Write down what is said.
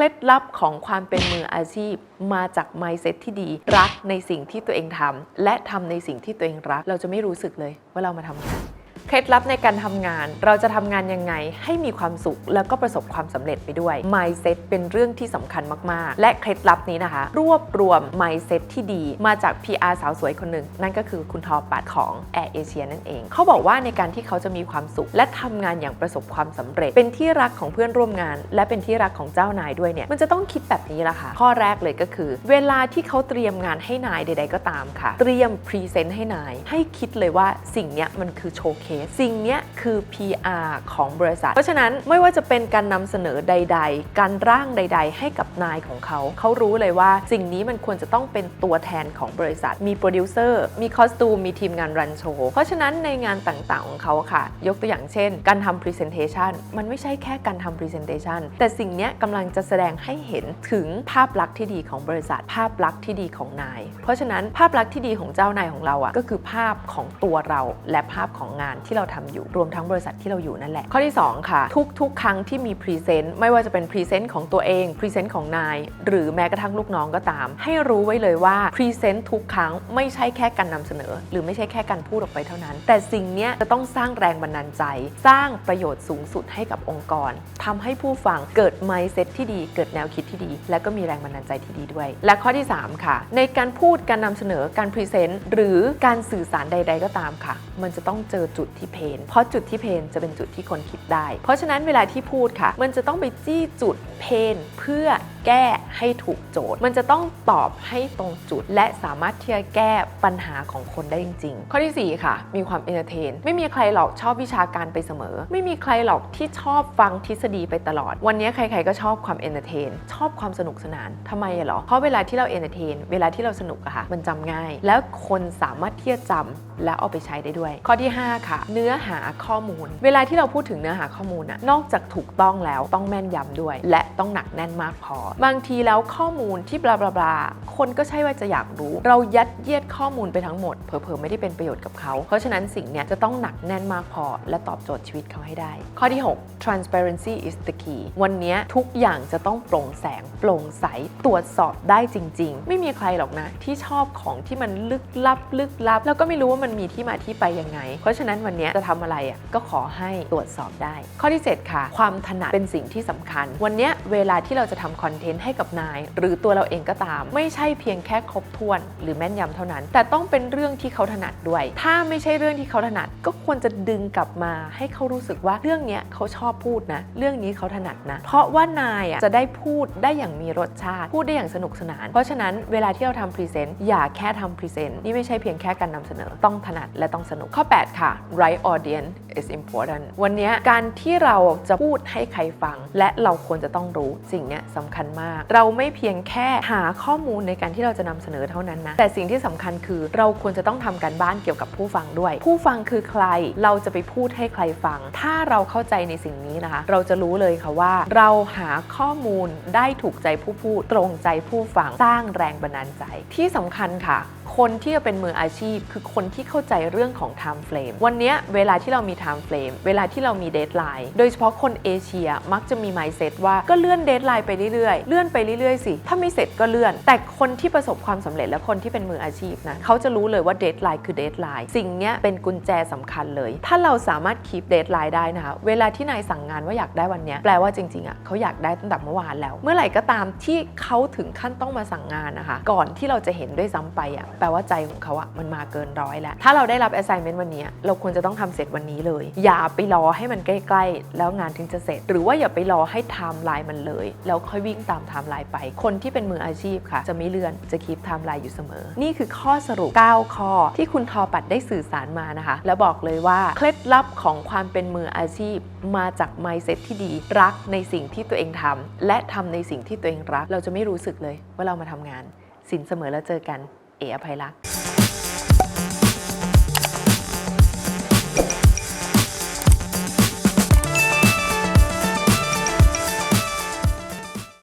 ล็ดลับของความเป็นมืออาชีพ มาจาก mindset ที่ดี รักในสิ่งที่ตัวเองทำและทำในสิ่งที่ตัวเองรัก เราจะไม่รู้สึกเลยว่าเรามาทำงาน เคล็ดลับในการทำงาน เราจะทำงานยังไงให้มีความสุข แล้วก็ประสบความสำเร็จไปด้วย mindset เป็นเรื่องที่สำคัญมาก ๆ และเคล็ดลับนี้นะคะ รวบรวม mindset ที่ดีมาจาก PR สาวสวยคนหนึ่ง นั่นก็คือคุณทอปัดของ Air Asia นั่นเอง เขาบอกว่าในการที่เขาจะมีความสุข และทำงานอย่างประสบความสำเร็จ เป็นที่รักของเพื่อนร่วมงาน และเป็นที่รักของเจ้านายด้วยเนี่ยมันจะต้องคิดแบบนี้ละค่ะ ข้อแรกเลยก็คือ เวลาที่เขาเตรียมงานให้นายใด ๆ ก็ตามค่ะ เตรียมพรีเซนต์ให้นาย ให้คิดเลยว่าสิ่งนี้มันคือโชว์เคสสิ่งนี้คือ PR ของบริษัท เพราะฉะนั้นไม่ว่าจะเป็นการนำเสนอใด ๆ การร่างใด ๆ ให้กับนายของเขา เขารู้เลยว่าสิ่งนี้มันควรจะต้องเป็นตัวแทนของบริษัท มีโปรดิวเซอร์ มีคอสตูม มีทีมงานรันโชว์ เพราะฉะนั้นในงานต่างๆ ของเขาค่ะ ยกตัวอย่างเช่น การทำ Presentation มันไม่ใช่แค่การทำ Presentation แต่สิ่งนี้กำลังจะแสดงให้เห็นถึงภาพลักษณ์ที่ดีของบริษัท ภาพลักษณ์ที่ดีของนาย เพราะฉะนั้นภาพลักษณ์ที่ดีของเจ้านายของเราอะก็คือภาพของตัวเราและภาพของงานที่เราทำอยู่รวมทั้งบริษัทที่เราอยู่นั่นแหละ ข้อที่ 2 ค่ะ ทุกๆ ครั้งที่มีพรีเซนต์ไม่ว่าจะเป็นพรีเซนต์ของตัวเองพรีเซนต์ของนายหรือแม้กระทั่งลูกน้องก็ตาม ให้รู้ไว้เลยว่าพรีเซนต์ทุกครั้งไม่ใช่แค่การนำเสนอ หรือไม่ใช่แค่การพูดออกไปเท่านั้น แต่สิ่งนี้จะต้องสร้างแรงบันดาลใจ สร้างประโยชน์สูงสุดให้กับองค์กรทำให้ผู้ฟังเกิด mindset ที่ดี เกิดแนวคิดที่ดี และก็มีแรงบันดาลใจที่ดีด้วย และข้อที่ 3 ค่ะ ในการพูดการนำเสนอการพรีเซนต์หรือการสื่อสารใด ๆ ก็ตามค่ะ มันจะต้องเจอจุดที่เพน เพราะจุดที่เพนจะเป็นจุดที่คนคิดได้ เพราะฉะนั้นเวลาที่พูดค่ะ มันจะต้องไปจี้จุดเพนเพื่อแก้ให้ถูกโจทย์ มันจะต้องตอบให้ตรงจุด และสามารถที่จะแก้ปัญหาของคนได้จริง ๆ ข้อทีสี่ 4 ค่ะ มีความเอนเตอร์เทน ไม่มีใครหรอกชอบวิชาการไปเสมอ ไม่มีใครหรอกที่ชอบฟังทฤษฎีไปตลอด วันนี้ใครๆก็ชอบความเอนเตอร์เทน ชอบความสนุกสนานทำไมอะเหรอ เพราะเวลาที่เราเอนเตอร์เทน เวลาที่เราสนุกอะค่ะ มันจำง่าย แล้วคนสามารถที่จะจำและเอาไปใช้ได้ด้วย ข้อที่ 5 ค่ะ เนื้อหาข้อมูล เวลาที่เราพูดถึงเนื้อหาข้อมูลอะนอกจากถูกต้องแล้วต้องแม่นยำด้วย และต้องหนักแน่นมากพอบางทีแล้วข้อมูลที่บลาบลาบลาคนก็ใช่ว่าจะอยากรู้ เรายัดเยียดข้อมูลไปทั้งหมด เผลอๆ ไม่ได้เป็นประโยชน์กับเขา เพราะฉะนั้นสิ่งเนี้ยจะต้องหนักแน่นมากพอ และตอบโจทย์ชีวิตเขาให้ได้ ข้อที่ 6 transparency is the key วันนี้ทุกอย่างจะต้องโปร่งแสง โปร่งใสตรวจสอบได้จริง ๆ ไม่มีใครหรอกนะ ที่ชอบของที่มันลึกลับลึกลับ แล้วก็ไม่รู้ว่ามันมีที่มาที่ไปยังไง เพราะฉะนั้นวันนี้จะทำอะไรอะก็ขอให้ตรวจสอบได้ ข้อที่ 7 ค่ะ ความถนัดเป็นสิ่งที่สำคัญ วันนี้เวลาที่เราจะทำคอนเทนต์ให้กับนาย หรือตัวเราเองก็ตาม ไม่ใช่เพียงแค่ครบถ้วน หรือแม่นยำเท่านั้น แต่ต้องเป็นเรื่องที่เขาถนัดด้วย ถ้าไม่ใช่เรื่องที่เขาถนัดก็ควรจะดึงกลับมา ให้เขารู้สึกว่าเรื่องนี้เขาชอบพูดนะ เรื่องนี้เขาถนัดนะ เพราะว่านายอะจะได้พูดได้อย่างมีรสชาติ พูดได้อย่างสนุกสนาน เพราะฉะนั้นเวลาที่เราทำพรีเซนต์อย่าแค่ทำพรีเซนต์นี่ไม่ใช่เพียงแค่การนำเสนอ ต้องถนัดและต้องสนุกข้อ 8 ค่ะ right audience is important วันนี้การที่เราจะพูดให้ใครฟัง และเราควรจะต้องรู้สิ่งนี้สำคัญมาก เราไม่เพียงแค่หาข้อมูลในการที่เราจะนำเสนอเท่านั้นนะ แต่สิ่งที่สำคัญคือเราควรจะต้องทำการบ้านเกี่ยวกับผู้ฟังด้วย ผู้ฟังคือใคร เราจะไปพูดให้ใครฟัง ถ้าเราเข้าใจในสิ่งนี้นะคะ เราจะรู้เลยค่ะว่า เราหาข้อมูลได้ถูกใจผู้พูดตรงใจผู้ฟังสร้างแรงบันดาลใจที่สำคัญค่ะ คนที่จะเป็นมืออาชีพ คือคนที่เข้าใจเรื่องของ time frame วันนี้เวลาที่เรามี time frame เวลาที่เรามี deadline โดยเฉพาะคนเอเชียมักจะมี mindset ว่าก็เลื่อน deadline ไปเรื่อยๆ เลื่อนไปเรื่อยๆ สิ ถ้าไม่เสร็จก็เลื่อน แต่คนที่ประสบความสำเร็จและคนที่เป็นมืออาชีพนะเขาจะรู้เลยว่า deadline คือ deadline สิ่งนี้เป็นกุญแจสำคัญเลย ถ้าเราสามารถ keep deadline ได้นะคะเวลาที่นายสั่งงานว่าอยากได้วันนี้แปลว่าจริงๆอะเขาอยากได้ตั้งแต่เมื่อวานแล้ว เมื่อไหร่ก็ตามที่เขาถึงขั้นต้องมาสั่งงานนะคะ ก่อนที่เราจะเห็นด้วยซ้ำไปอะแปลว่าใจของเขาอะมันมาเกินร้อยแล้ว ถ้าเราได้รับ assignment วันนี้ เราควรจะต้องทำเสร็จวันนี้เลย อย่าไปรอให้มันใกล้ ๆ แล้วงานถึงจะเสร็จ หรือว่าอย่าไปรอให้ไทม์ไลน์มันเลย แล้วค่อยวิ่งตามไทม์ไลน์ไป คนที่เป็นมืออาชีพค่ะ จะไม่เลื่อนจะคีปไทม์ไลน์อยู่เสมอ นี่คือข้อสรุป 9 ข้อ ที่คุณทอปัดได้สื่อสารมานะคะ แล้วบอกเลยว่าเคล็ดลับของความเป็นมืออาชีพ มาจาก mindset ที่ดี รักในสิ่งที่ตัวเองทำและทำในสิ่งที่ตัวเองรัก เราจะไม่รู้สึกเลยว่าเรามาทำงาน สินเสมอแล้วเจอกัน เออภัยรัก